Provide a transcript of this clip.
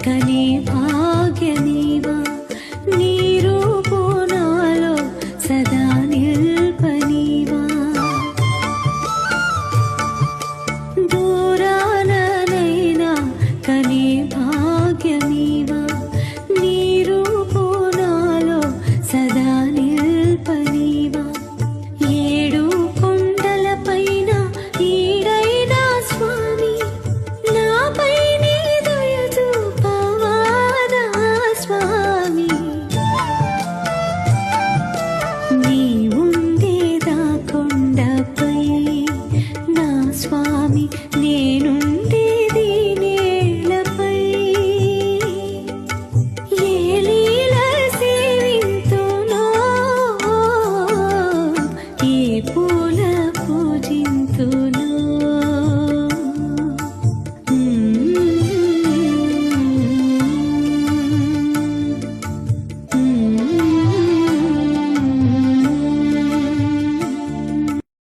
చక్కని స్వామి నేనుండేది